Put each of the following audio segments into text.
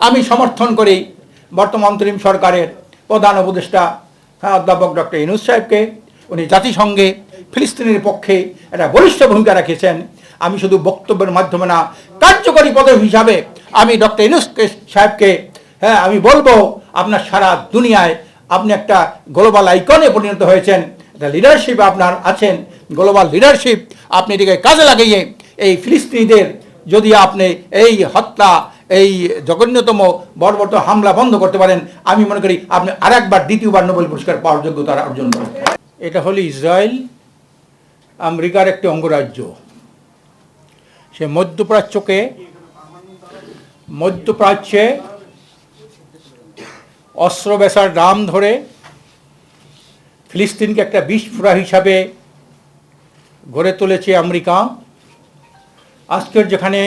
আমি সমর্থন করি বর্তমান অন্তরিম সরকারের প্রধান উপদেষ্টা হ্যাঁ, অধ্যাপক ডক্টর ইনুস সাহেবকে। উনি জাতিসংঘে ফিলিস্তিনের পক্ষে একটা বলিষ্ঠ ভূমিকা রেখেছেন। আমি শুধু বক্তব্যের মাধ্যমে না কার্যকরী পদক হিসাবে আমি ডক্টর ইনুস সাহেবকে হ্যাঁ আমি বলব আপনার সারা দুনিয়ায় আপনি একটা গ্লোবাল আইকনে পরিণত হয়েছেন। একটা লিডারশিপ আপনার আছেন। গ্লোবাল লিডারশিপ আপনি এটিকে কাজে লাগিয়ে এই ফিলিস্তিনিদের যদি আপনি এই হত্যা এই জঘন্যতম বর্বরত হামলা বন্ধ করতে পারেন, আমি মনে করি আপনি আরেকবার দ্বিতীয়বার নোবেল পুরস্কার পাওয়ার যোগ্যতা অর্জন করেন। এটা হলো ইসরায়েল, আমেরিকার একটি অঙ্গরাজ্য। সে মধ্যপ্রাচ্যকে, মধ্যপ্রাচ্যে অস্ত্র বেচার দাম ধরে ফিলিস্তিনকে একটা বিস্ফোরা হিসাবে গড়ে তুলেছে আমেরিকা। আজকের যেখানে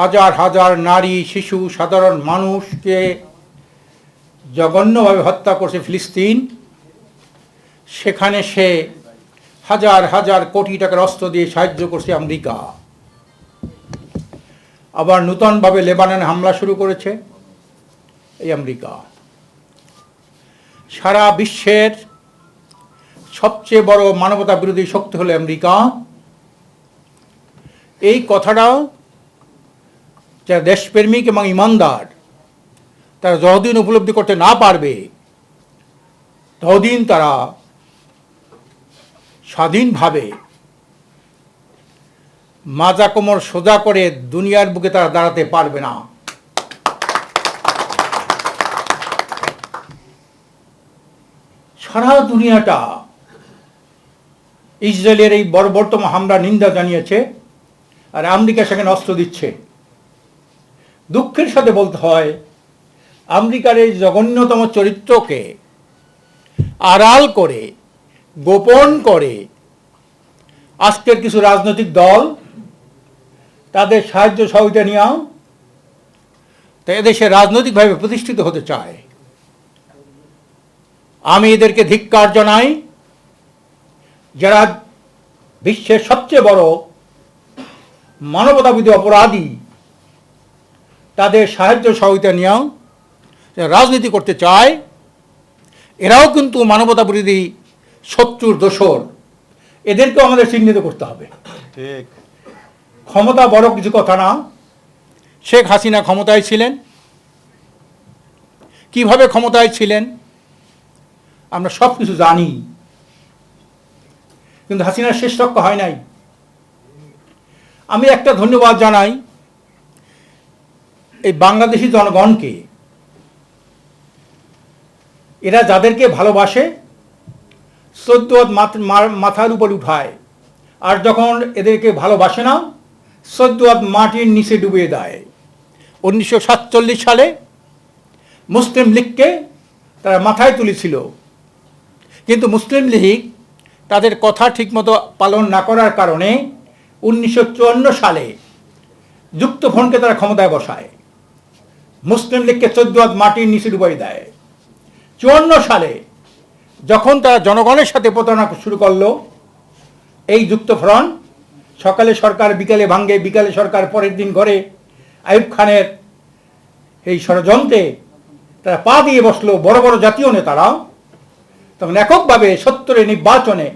হাজার হাজার নারী, শিশু, সাধারণ মানুষকে জঘন্যভাবে হত্যা করছে ফিলিস্তিন। সেখানে সে হাজার হাজার কোটি টাকার অস্ত্র দিয়ে সাহায্য করছে আমেরিকা। আবার নূতনভাবে লেবাননে হামলা শুরু করেছে এই আমেরিকা। সারা বিশ্বের সবচেয়ে বড় মানবতা বিরোধী শক্তি হলো আমেরিকা। এই কথাটাও যারা দেশপ্রেমিক এবং ইমানদার, তারা যতদিন উপলব্ধি করতে না পারবে, ততদিন তারা স্বাধীনভাবে মাজা কোমর সোজা করে দুনিয়ার বুকে তারা দাঁড়াতে পারবে না। সারা দুনিয়াটা ইসরায়েলের এই বর্বরতম হামলা নিন্দা জানিয়েছে আর আমেরিকা সেখানে অস্ত্র দিচ্ছে। দুঃখের সাথে বলতে হয়, আমেরিকার এই জঘন্যতম চরিত্রকে আড়াল করে, গোপন করে আজকের কিছু রাজনৈতিক দল তাদের সাহায্য সহযোগিতা নিয়েও তো এদেশে রাজনৈতিকভাবে প্রতিষ্ঠিত হতে চায়। আমি এদেরকে ধিক্কার জানাই, যারা বিশ্বের সবচেয়ে বড় মানবতাবিধি অপরাধী তাদের সাহায্য সহযোগিতা নিয়েও রাজনীতি করতে চায় এরাও কিন্তু মানবতা বিরোধী শত্রুর দোষর। এদেরকেও আমাদের চিহ্নিত করতে হবে। ঠিক। ক্ষমতা বড় কিছু কথা না। শেখ হাসিনা ক্ষমতায় ছিলেন। কীভাবে ক্ষমতায় ছিলেন? আমরা সব কিছু জানি। কিন্তু হাসিনার শেষ রক্ষা হয় নাই। আমি একটা ধন্যবাদ জানাই এই বাংলাদেশি জনগণকে, এরা যাদেরকে ভালোবাসে সদ্য মাথার উপর উঠায়। আর যখন এদেরকে ভালোবাসে না সদ্য মাটির নিচে ডুবিয়ে দেয়। উনিশশো সাতচল্লিশ সালে মুসলিম লীগকে তারা মাথায় তুলেছিল। কিন্তু মুসলিম লীগ তাদের কথা ঠিকমতো পালন না করার কারণে উনিশশো চুয়ান্ন সালে যুক্তফ্রন্টকে তারা ক্ষমতায় বসায়। মুসলিম লীগকে চোদ্দ হাত মাটির নিচে ডুবাই দেয়। চুয়ান্ন সালে যখন তারা জনগণের সাথে প্রতারণা শুরু করল, এই যুক্তফ্রন্ট সকালে সরকার, বিকালে ভাঙ্গে, বিকালে সরকার, পরের দিন ঘরে আইব খানের এই ষড়যন্ত্রে তারা পা দিয়ে বসল বড় বড় জাতীয় নেতারাও। তখন এককভাবে সত্তরের নির্বাচনে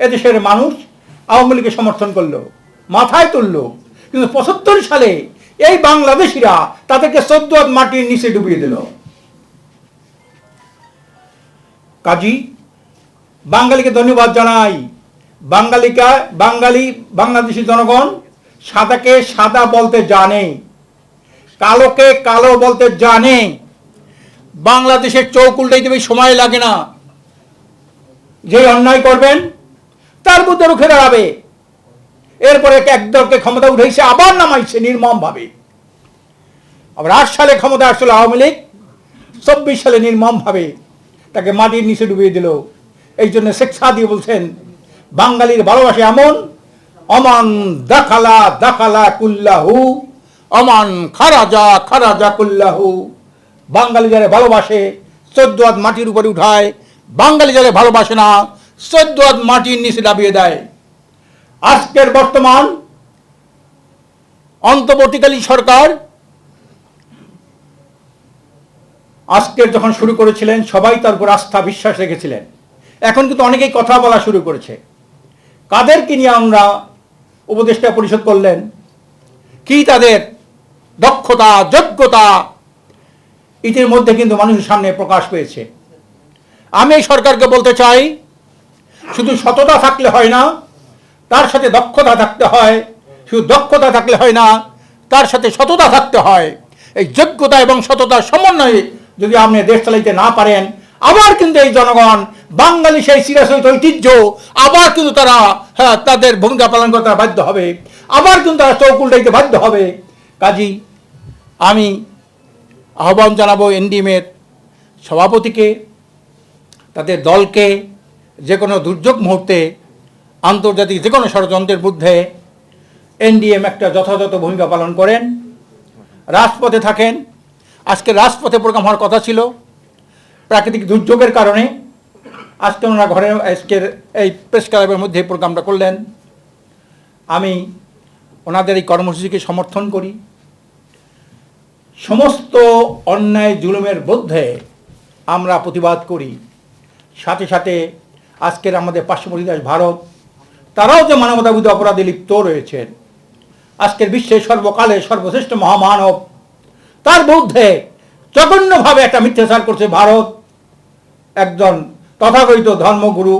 এদেশের মানুষ আওয়ামী লীগের সমর্থন করল, মাথায় তুললো। কিন্তু পঁচাত্তর সালে এই বাংলাদেশিরা তাদেরকে চোদ্দ মাটির নিচে ডুবিয়ে দিল। কাজী, বাঙালিকে ধন্যবাদ জানাই। বাঙালিকা, বাঙালি, বাংলাদেশি জনগণ সাদাকে সাদা বলতে জানে, কালোকে কালো বলতে জানে। বাংলাদেশের চৌক উল্টাইতে সময় লাগে না। যে অন্যায় করবেন, তার বুদ্ধে রুখে দাঁড়াবে। এরপরে একদলকে ক্ষমতা উঠেছে আবার নামাইছে নির্মম ভাবে আবার আট সালে ক্ষমতা আসছিল আওয়ামী লীগ, চব্বিশ সালে নির্মম ভাবে তাকে মাটির নিচে ডুবিয়ে দিল। এই জন্য শেখ সাদি বলছেন, বাঙালির ভালোবাসা এমন, অমান দাখালা দাখালা কুল্লাহু, অমান খারাজা খারাজা কুল্লাহু। বাঙালি যারা ভালোবাসে, চোদ্দ হাত মাটির উপরে উঠায়। বাঙালি যারা ভালোবাসে না, চোদ্দ হাত মাটির নিচে দাবিয়ে দেয়। আজকের বর্তমান অন্তর্বর্তীকালীন সরকার আজকের যখন শুরু করেছিলেন, সবাই তার উপর আস্থা, বিশ্বাস রেখেছিলেন। এখন কিন্তু অনেকেই কথা বলা শুরু করেছে। কাদেরকে নিয়ে আমরা উপদেষ্টা পরিষদ করলেন? কি তাদের দক্ষতা, যোগ্যতা ইতির মধ্যে কিন্তু মানুষের সামনে প্রকাশ পেয়েছে। আমি এই সরকারকে বলতে চাই, শুধু সততা থাকলে হয় না, তার সাথে দক্ষতা থাকতে হয়। শুধু দক্ষতা থাকলে হয় না, তার সাথে সততা থাকতে হয়। এই যোগ্যতা এবং সততার সমন্বয়ে যদি আপনি দেশ চালাইতে না পারেন, আবার কিন্তু এই জনগণ বাঙালি সেই চিরাচরিত ঐতিহ্য, আবার কিন্তু তারা হ্যাঁ তাদের ভূমিকা পালন করতে বাধ্য হবে, আবার কিন্তু তারা চৌক উল্টাইতে বাধ্য হবে। কাজী, আমি আহ্বান জানাব এনডিএমের সভাপতিকে, তাদের দলকে যে কোনো দুর্যোগ মুহূর্তে, আন্তর্জাতিক যে কোনো ষড়যন্ত্রের বিরুদ্ধে এনডিএম একটা যথাযথ ভূমিকা পালন করেন, রাজপথে থাকেন আজকে রাজপথে প্রোগ্রাম হওয়ার কথা ছিল, প্রাকৃতিক দুর্যোগের কারণে। আজকে ওনারা ঘরে আজকের এই প্রেস ক্লাবের মধ্যে প্রোগ্রামটা করলেন। আমি ওনাদের এই কর্মসূচিকে সমর্থন করি। সমস্ত অন্যায়, জুলুমের বিরুদ্ধে আমরা প্রতিবাদ করি। সাথে সাথে আজকের আমাদের পার্শ্ববর্তী দেশ ভারত, তারাও যে মানবতাবিধ অপরাধে লিপ্ত রয়েছেন। আজকের বিশ্বের সর্বকালে সর্বশ্রেষ্ঠ মহামানব তার বিরুদ্ধে জঘন্যভাবে একটা মিথ্যাচার করছে ভারত, একজন তথাকথিত ধর্মগুরু।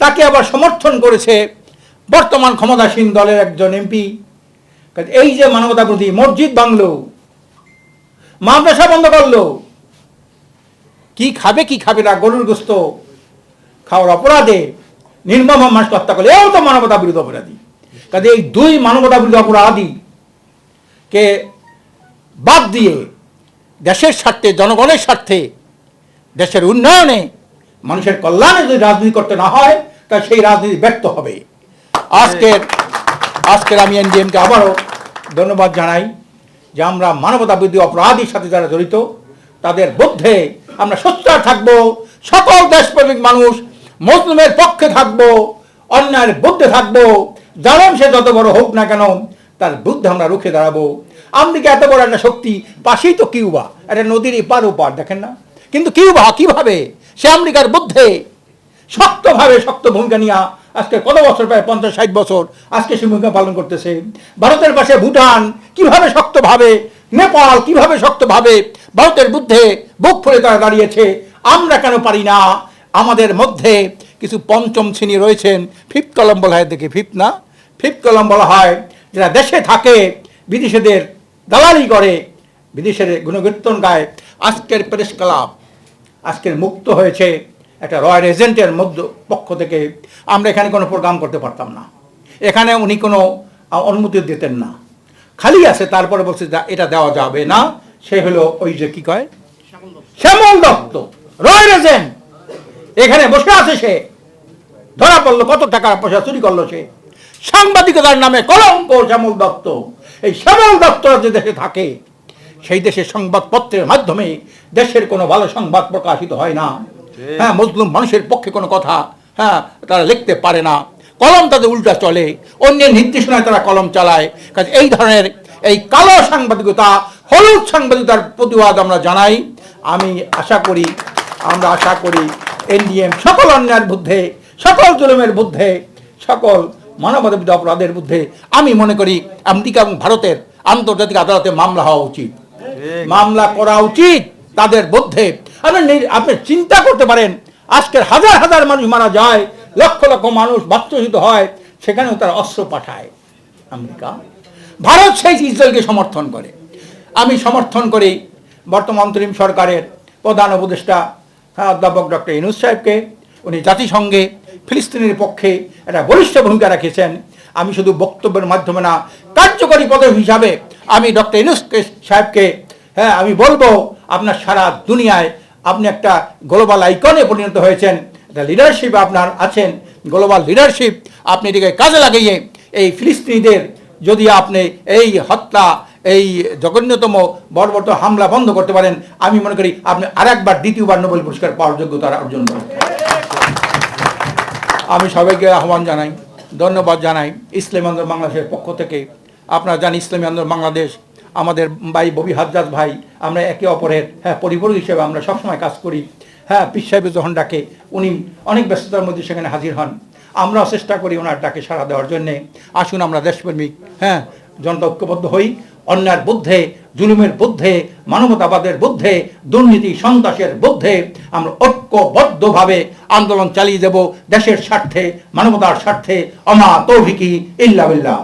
তাকে আবার সমর্থন করেছে বর্তমান ক্ষমতাসীন দলের একজন এমপি। এই যে মানবতা প্রতি মসজিদ ভাঙলো, মাদ্রাসা বন্ধ করল, কি খাবে কি খাবে না গরুর গোস্ত খাওয়ার অপরাধে নির্মম মানুষকে হত্যা করলে, এও তো মানবতা বিরোধী অপরাধী। কাজে এই দুই মানবতা বিরোধী অপরাধী কে বাদ দিয়ে দেশের স্বার্থে, জনগণের স্বার্থে, দেশের উন্নয়নে, মানুষের কল্যাণে যদি রাজনীতি করতে না হয়, তাহলে সেই রাজনীতি ব্যর্থ হবে। আজকের আজকের আমি এনডিএমকে আবারও ধন্যবাদ জানাই যে আমরা মানবতা বিরোধী অপরাধীর সাথে যারা জড়িত, তাদের মধ্যে আমরা সোচ্চার থাকব, সকল দেশপ্রেমিক মানুষ মুসলিমের পক্ষে থাকব, অন্যায়ের বুদ্ধে থাকব জানাম সে যত বড় হোক না কেন, তার বুদ্ধে আমরা রুখে দাঁড়াবো। আমেরিকা এত বড় একটা শক্তি, পাশেই তো কিউবা। একটা নদীর এপার ওপার, দেখেন না? কিন্তু কিউবা কীভাবে? সে আমেরিকার বুদ্ধে শক্তভাবে শক্ত ভূমিকা নিয়ে আজকে কত বছর, প্রায় পঞ্চাশ, ষাট বছর আজকে সে ভূমিকা পালন করতেছে। ভারতের পাশে ভুটান কীভাবে শক্তভাবে, নেপাল কীভাবে শক্তভাবে ভারতের বুদ্ধে বুক ফুলে তারা দাঁড়িয়েছে, আমরা কেন পারি না? আমাদের মধ্যে কিছু পঞ্চম শ্রেণি রয়েছেন, ফিফথ কলম বলা হয় দেখে, ফিফথ না? ফিফথ কলম বলা হয়, যারা দেশে থাকে, বিদেশিদের দালালি করে। বিদেশের গুণকীর্তন গায়। আজকের প্রেস ক্লাব আজকের মুক্ত হয়েছে একটা রয়্যাল এজেন্টের মধ্য পক্ষ থেকে। আমরা এখানে কোনো প্রোগ্রাম করতে পারতাম না। এখানে উনি কোনো অনুমতি দিতেন না। খালি আছে তারপরে বলছে এটা দেওয়া যাবে না। সে হলো ওই যে কি কয়? Shyamal Dutta royal agent. এখানে বসে আছে সে। ধরা পড়ল কত টাকা পয়সা চুরি করল সে। সাংবাদিকতার নামে কলঙ্ক শ্যামল দত্ত। এই শ্যামল দত্ত যে দেশে থাকে সেই দেশের সংবাদপত্রের মাধ্যমে দেশের কোনো ভালো সংবাদ প্রকাশিত হয় না। হ্যাঁ মুসলিম মানুষের পক্ষে কোনো কথা হ্যাঁ তারা লিখতে পারে না। কলম তাদের উল্টা চলে অন্যের নির্দেশনায় তারা কলম চালায়। কাজে এই ধরনের এই কালো সাংবাদিকতা হলুদ সাংবাদিকতার প্রতিবাদ আমরা জানাই। আমি আশা করি আমরা আশা করি এনডিএম সকল অন্যায়ের বুদ্ধে সকল জুলুমের বুদ্ধে সকল মানবাধিকার অপরাধের বুদ্ধে আমি মনে করি আমেরিকা এবং ভারতের আন্তর্জাতিক আদালতে মামলা হওয়া উচিত। মামলা করা উচিত তাদের মধ্যে। আপনি আপনি চিন্তা করতে পারেন আজকের হাজার হাজার মানুষ মারা যায় লক্ষ লক্ষ মানুষ বাস্তুহিত হয় সেখানেও তারা অস্ত্র পাঠায়। আমেরিকা ভারত সেই ইসরায়েলকে সমর্থন করে। আমি সমর্থন করি বর্তমান অন্তরিম সরকারের প্রধান উপদেষ্টা অধ্যাপক ডক্টর ইনুস সাহেবকে। উনি জাতিসংঘে ফিলিস্তিনের পক্ষে একটা বলিষ্ঠ ভূমিকা রেখেছেন। আমি শুধু বক্তব্যের মাধ্যমে না, কার্যকরী পদক হিসাবে আমি ডক্টর ইনুস সাহেবকে হ্যাঁ আমি বলব, আপনার সারা দুনিয়ায় আপনি একটা গ্লোবাল আইকনে পরিণত হয়েছেন, একটা লিডারশিপ আপনার আছেন গ্লোবাল লিডারশিপ আপনি এটিকে কাজে লাগিয়ে এই ফিলিস্তিনিদের যদি আপনি এই হত্যা, এই জঘন্যতম বর্বরত হামলা বন্ধ করতে পারেন, আমি মনে করি আপনি আরেকবার, দ্বিতীয়বার নোবেল পুরস্কার পাওয়ার যোগ্যতা অর্জন করেন। আমি সবাইকে আহ্বান জানাই, ধন্যবাদ জানাই ইসলামী আন্দোলন বাংলাদেশের পক্ষ থেকে। আপনারা জানি ইসলামী আন্দোলন বাংলাদেশ, আমাদের ভাই ববি হাজ্জাজ ভাই, আমরা একে অপরের হ্যাঁ পরিপূরক হিসেবে আমরা সবসময় কাজ করি। হ্যাঁ সাহেব যখন ডাকে, উনি অনেক ব্যস্ততার মধ্যে সেখানে হাজির হন। আমরাও চেষ্টা করি ওনার ডাকে সাড়া দেওয়ার জন্যে। আসুন আমরা দেশপ্রেমিক হ্যাঁ জনতা ঐক্যবদ্ধ হই। অন্যায়ের বুদ্ধে, জুলুমের বুদ্ধে, মানবতাবাদের বুদ্ধে, দুর্নীতি সন্ত্রাসের বুদ্ধে আমরা ঐক্যবদ্ধভাবে আন্দোলন চালিয়ে দেব দেশের স্বার্থে, মানবতার স্বার্থে অমা তৌফিকি ইল্লা বিল্লাহ